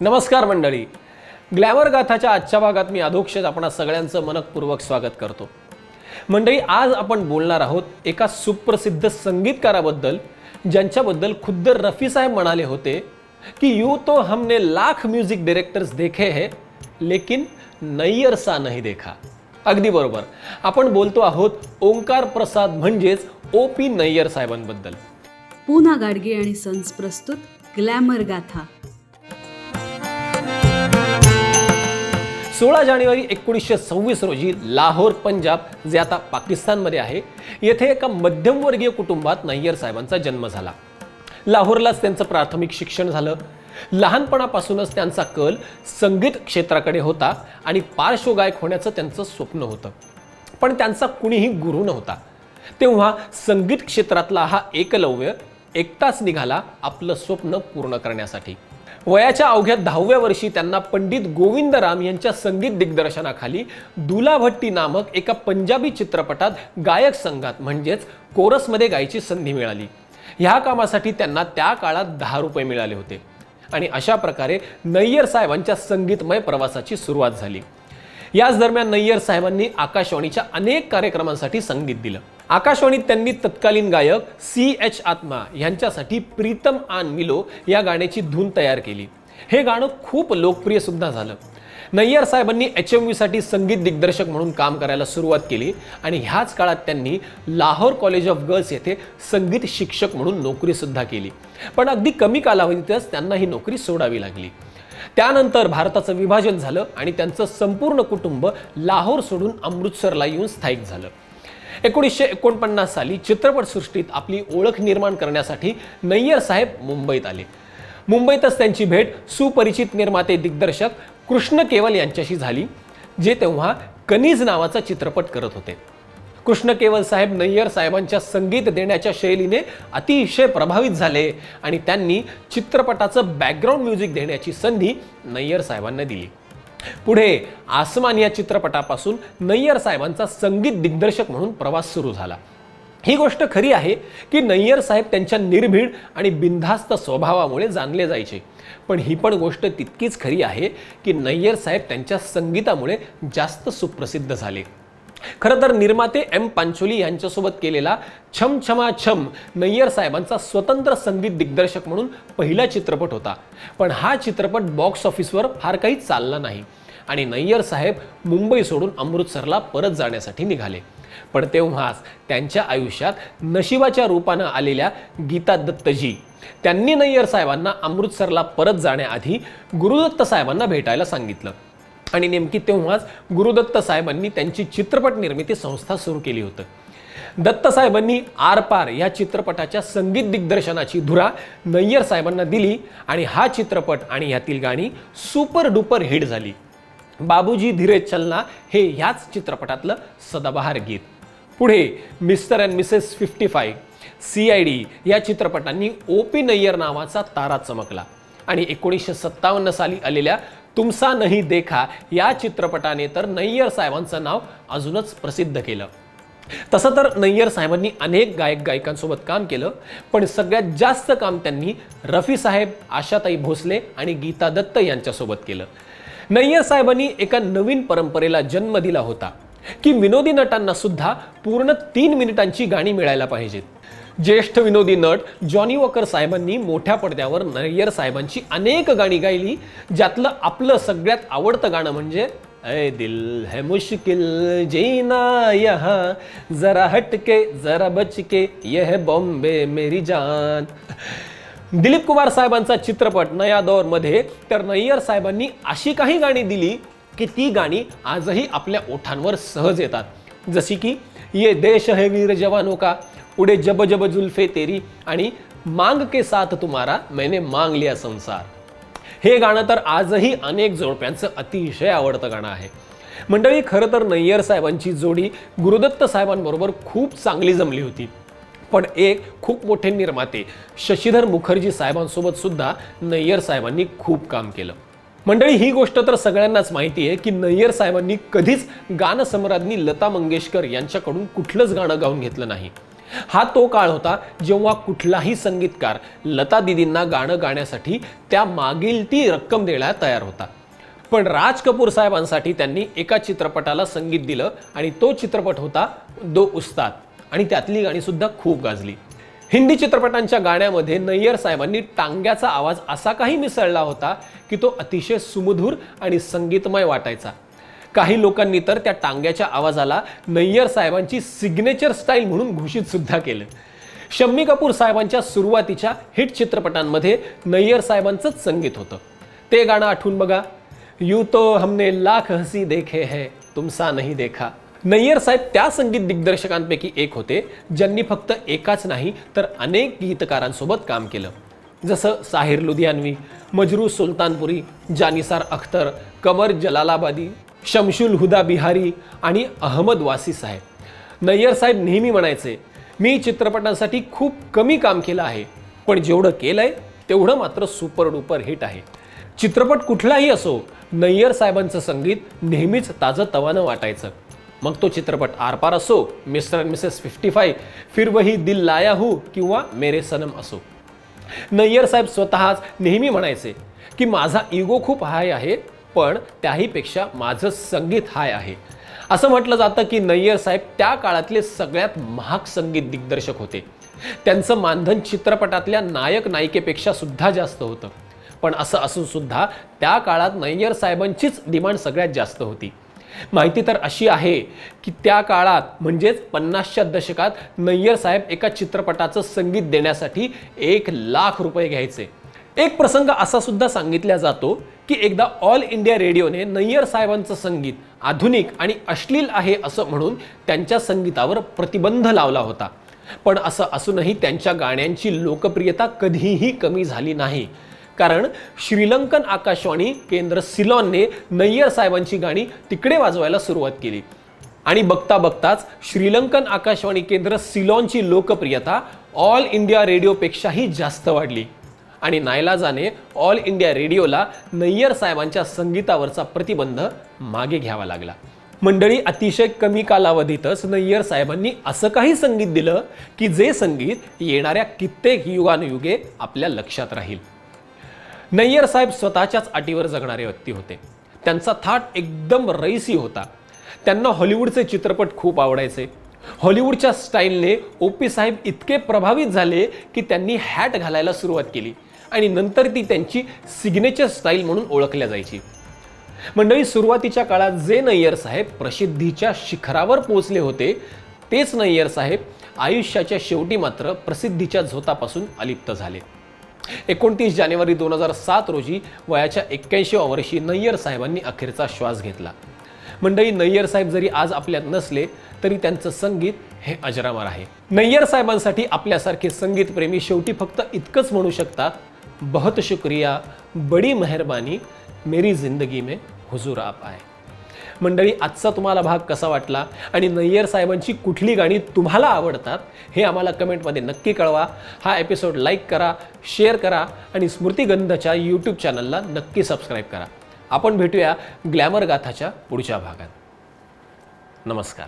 नमस्कार मंडळी. ग्लॅमर गाथाच्या आजच्या भागात मी अधोक्षज आपण सगळ्यांचं मनपूर्वक स्वागत करतो. मंडळी आज आपण बोलणार आहोत एका सुप्रसिद्ध संगीतकाराबद्दल ज्यांच्याबद्दल खुद्द रफी साहेब म्हणाले होते की यू तो हमने लाख म्युझिक डिरेक्टर्स देखे है लेकिन नैयर सा नाही देखा. अगदी बरोबर. आपण बोलतो आहोत ओंकार प्रसाद म्हणजेच ओ पी नय्यर साहेबांबद्दल. पूना गाडगे आणि सन्स प्रस्तुत ग्लॅमर गाथा. सोळा जानेवारी एकोणीसशे सव्वीस रोजी लाहोर पंजाब जे आता पाकिस्तानमध्ये आहे येथे एका मध्यमवर्गीय कुटुंबात नय्यर साहेबांचा जन्म झाला. लाहोरलाच त्यांचं प्राथमिक शिक्षण झालं. लहानपणापासूनच त्यांचा कल संगीत क्षेत्राकडे होता आणि पार्श्वगायक होण्याचं त्यांचं स्वप्न होतं. पण त्यांचा कुणीही गुरु नव्हता. तेव्हा संगीत क्षेत्रातला हा एकलव्य एकटाच निघाला आपलं स्वप्न पूर्ण करण्यासाठी. वयाच्या अवघ्या दहाव्या वर्षी त्यांना पंडित गोविंदराम यांच्या संगीत दिग्दर्शनाखाली दुलाभट्टी नामक एका पंजाबी चित्रपटात गायक संघात म्हणजेच कोरसमध्ये गायची संधी मिळाली. ह्या कामासाठी त्यांना त्या काळात दहा रुपये मिळाले होते. आणि अशा प्रकारे नय्यर साहेबांच्या संगीतमय प्रवासाची सुरुवात झाली. याच दरम्यान नय्यर साहेबांनी आकाशवाणीच्या अनेक कार्यक्रमांसाठी संगीत दिलं. आकाशवाणीत त्यांनी तत्कालीन गायक सी एच आत्मा यांच्यासाठी प्रीतम आन मिलो या गाण्याची धून तयार केली. हे गाणं खूप लोकप्रिय सुद्धा झालं. नय्यर साहेबांनी एच एम व्हीसाठी संगीत दिग्दर्शक म्हणून काम करायला सुरुवात केली आणि ह्याच काळात त्यांनी लाहोर कॉलेज ऑफ गर्ल्स येथे संगीत शिक्षक म्हणून नोकरीसुद्धा केली. पण अगदी कमी कालावधीतच त्यांना ही नोकरी सोडावी लागली. त्यानंतर भारताचं विभाजन झालं आणि त्यांचं संपूर्ण कुटुंब लाहोर सोडून अमृतसरला येऊन स्थायिक झालं. एकोणीसशे एकोणपन्नास साली चित्रपटसृष्टीत आपली ओळख निर्माण करण्यासाठी नय्यर साहेब मुंबईत आले. मुंबईतच त्यांची भेट सुपरिचित निर्माते दिग्दर्शक कृष्ण केवल यांच्याशी झाली जे तेव्हा कनीज नावाचा चित्रपट करत होते. कृष्ण केवल साहेब नय्यर साहेबांच्या संगीत देण्याच्या शैलीने अतिशय प्रभावित झाले आणि त्यांनी चित्रपटाचं बॅकग्राऊंड म्युझिक देण्याची संधी नय्यर साहेबांना दिली. पुढे आसमान या चित्रपटापासून नय्यर साहेबांचा संगीत दिग्दर्शक म्हणून प्रवास सुरू झाला. ही गोष्ट खरी आहे की नय्यर साहेब त्यांच्या निर्भीड आणि बिनधास्त स्वभावामुळे जाणले जायचे. पण ही पण गोष्ट तितकीच खरी आहे की नय्यर साहेब त्यांच्या संगीतामुळे जास्त सुप्रसिद्ध झाले. खरं तर निर्माते एम पांचोली यांच्यासोबत केलेला छम छमा छम नय्यर साहेबांचा स्वतंत्र संगीत दिग्दर्शक म्हणून पहिला चित्रपट होता. पण हा चित्रपट बॉक्स ऑफिसवर फार काही चालला नाही. आणि नय्यर साहेब मुंबई सोडून अमृतसरला परत जाण्यासाठी निघाले. पण तेव्हाच त्यांच्या आयुष्यात नशिबाच्या रूपानं आलेल्या गीता दत्तजी त्यांनी नय्यर साहेबांना अमृतसरला परत जाण्याआधी गुरुदत्त साहेबांना भेटायला सांगितलं. आणि नेमकी तेव्हाच गुरुदत्त साहेबांनी त्यांची चित्रपट निर्मिती संस्था सुरू केली होतं. दत्त साहेबांनी आरपार या चित्रपटाच्या संगीत दिग्दर्शनाची धुरा नय्यर साहेबांना दिली आणि हा चित्रपट आणि ह्यातील गाणी सुपर डुपर हिट झाली. बाबूजी धीरे चलना हे ह्याच चित्रपटातलं सदाबहार गीत. पुढे mister and missus fifty five C I D या चित्रपटांनी ओ पी नय्यर नावाचा तारा चमकला आणि एकोणीसशे सत्तावन्न साली आलेल्या तुमसा नाही देखा या चित्रपटाने तर नय्यर साहेबांचं नाव अजूनच प्रसिद्ध केलं. तसं तर नय्यर साहेबांनी अनेक गायक गायिकांसोबत काम केलं पण सगळ्यात जास्त काम त्यांनी रफी साहेब आशाताई भोसले आणि गीता दत्त यांच्यासोबत केलं. नय्यर साहेबांनी एका नवीन परंपरेला जन्म दिला होता की विनोदी नटांना सुद्धा पूर्ण तीन मिनिटांची गाणी मिळायला पाहिजेत. ज्येष्ठ विनोदी नट जॉनी वॉकर साहेबांनी मोठ्या पडद्यावर नय्यर साहेबांची अनेक गाणी गायली ज्यातलं आपलं सगळ्यात आवडतं गाणं म्हणजे ऐ दिल है मुश्किल जीना यहाँ जरा हटके जरा बचके यह बॉम्बे मेरी जान. दिलीप कुमार साहेबांचा चित्रपट नया दौरमध्ये तर नय्यर साहेबांनी अशी काही गाणी दिली की ती गाणी आजही आपल्या ओठांवर सहज येतात. जशी की ये देश है वीर जवानों का उडे जब जब जुल्फे तेरी आणि मांग के साथ तुम्हारा मैंने मांग लिया संसार. हे गाणं तर आजही अनेक जोडप्यांचं अतिशय आवडतं गाणं आहे. मंडळी खरं तर नय्यर साहेबांची जोडी गुरुदत्त साहेबांबरोबर खूप चांगली जमली होती. पण एक खूप मोठे निर्माते शशीधर मुखर्जी साहेबांसोबत सुद्धा नय्यर साहेबांनी खूप काम केलं. मंडळी ही गोष्ट तर सगळ्यांनाच माहिती आहे की नय्यर साहेबांनी कधीच गानसम्राज्ञी लता मंगेशकर यांच्याकडून कुठलंच गाणं गाऊन घेतलं नाही. हा तो काळ होता जेव्हा कुठलाही संगीतकार लता दिदींना गाणं गाण्यासाठी त्या मागील ती रक्कम देण्यास तयार होता. पण राज कपूर साहेबांसाठी त्यांनी एका चित्रपटाला संगीत दिलं आणि तो चित्रपट होता दो उस्ताद आणि त्यातली गाणी सुद्धा खूप गाजली. हिंदी चित्रपटांच्या गाण्यामध्ये नय्यर साहेबांनी टांग्याचा आवाज असा काही मिसळला होता की तो अतिशय सुमधूर आणि संगीतमय वाटायचा. काही लोकांनी तर त्या टांग्याच्या आवाजाला नय्यर साहेबांची सिग्नेचर स्टाईल म्हणून घोषित सुद्धा केलं. शम्मी कपूर साहेबांच्या सुरुवातीच्या हिट चित्रपटांमध्ये नय्यर साहेबांचंच संगीत होतं. ते गाणं आठवून बघा. यू तो हमने लाख हसी देखे है तुमसा नहीं देखा. नय्यर साहेब त्या संगीत दिग्दर्शकांपैकी एक होते ज्यांनी फक्त एकाच नाही तर अनेक गीतकारांसोबत काम केलं. जसं साहिर लुधियानवी मजरू सुलतानपुरी जानिसार अख्तर कमर जलालाबादी शमशुल हुदा बिहारी आणि अहमद वासी साहेब. नय्यर साहेब नेहमी म्हणायचे मी चित्रपटांसाठी खूप कमी काम केलं आहे पण जेवढं केलं आहे तेवढं मात्र सुपर डुपर हिट आहे. चित्रपट कुठलाही असो नय्यर साहेबांचं संगीत नेहमीच ताजं तवानं वाटायचं. मग तो चित्रपट आरपार असो mister and missus fifty five फिर वही दिल लाया हू किंवा मेरे सनम असो. नय्यर साहेब स्वतःच नेहमी म्हणायचे की माझा इगो खूप हाय आहे पण त्याहीपेक्षा माझं संगीत हाय आहे. असं म्हटलं जातं की नय्यर साहेब त्या काळातले सगळ्यात महाग संगीत दिग्दर्शक होते. त्यांचं मानधन चित्रपटातल्या नायक नायिकेपेक्षा सुद्धा जास्त होतं. पण असं असून सुद्धा त्या काळात नय्यर साहेबांचीच डिमांड सगळ्यात जास्त होती. माहिती तर अशी आहे की त्या काळात म्हणजेच पन्नासच्या दशकात नय्यर साहेब एका चित्रपटाचं संगीत देण्यासाठी एक लाख रुपये घ्यायचे. एक प्रसंग असा सुद्धा सांगितला जातो की एकदा ऑल इंडिया रेडिओने नय्यर साहेबांचं संगीत आधुनिक आणि अश्लील आहे असं म्हणून त्यांच्या संगीतावर प्रतिबंध लावला होता. पण असं असूनही त्यांच्या गाण्यांची लोकप्रियता कधीही कमी झाली नाही. कारण श्रीलंकन आकाशवाणी केंद्र सिलॉनने नय्यर साहेबांची गाणी तिकडे वाजवायला सुरुवात केली. आणि बघता बघताच श्रीलंकन आकाशवाणी केंद्र सिलॉनची लोकप्रियता ऑल इंडिया रेडिओपेक्षाही जास्त वाढली. आणि नायलाजाने ऑल इंडिया रेडिओला नय्यर साहेबांच्या संगीतावरचा प्रतिबंध मागे घ्यावा लागला. मंडळी अतिशय कमी कालावधीतच नय्यर साहेबांनी असं काही संगीत दिलं की जे संगीत येणाऱ्या कित्येक युगानुयुगे आपल्या लक्षात राहील. नय्यर साहेब स्वतःच्याच अटीवर जगणारे व्यक्ती होते. त्यांचा थाट एकदम रईसी होता. त्यांना हॉलिवूडचे चित्रपट खूप आवडायचे. हॉलिवूडच्या स्टाईलने ओ पी साहेब इतके प्रभावित झाले की त्यांनी हॅट घालायला सुरुवात केली. आणि नंतर ती त्यांची सिग्नेचर स्टाईल म्हणून ओळखल्या जायची. मंडळी सुरुवातीच्या काळात जे नय्यर साहेब प्रसिद्धीच्या शिखरावर पोहोचले होते तेच नय्यर साहेब आयुष्याच्या शेवटी मात्र प्रसिद्धीच्या झोतापासून अलिप्त झाले. एकोणतीस जानेवारी दोन हजार सात रोजी वयाच्या एक्क्याऐंशीव्या वर्षी नय्यर साहेबांनी अखेरचा श्वास घेतला. मंडळी नय्यर साहेब जरी आज आपल्यात नसले तरी त्यांचं संगीत हे अजरामर आहे. नय्यर साहेबांसाठी आपल्यासारखे संगीतप्रेमी शेवटी फक्त इतकंच म्हणू शकतात बहुत शुक्रिया। बडी मेहरबानी मेरी जिंदगी में हुजूर आप आए। मंडळी आजचा तुम्हाला भाग कसा वाटला आणि नय्यर साहेबांची कुठली गाणी तुम्हाला आवडतात हे आम्हाला कमेंटमध्ये नक्की कळवा. हा एपिसोड लाईक करा शेअर करा आणि स्मृतिगंधच्या यूट्यूब चॅनलला नक्की सबस्क्राईब करा. आपण भेटूया ग्लॅमर गाथाच्या पुढच्या भागात. नमस्कार.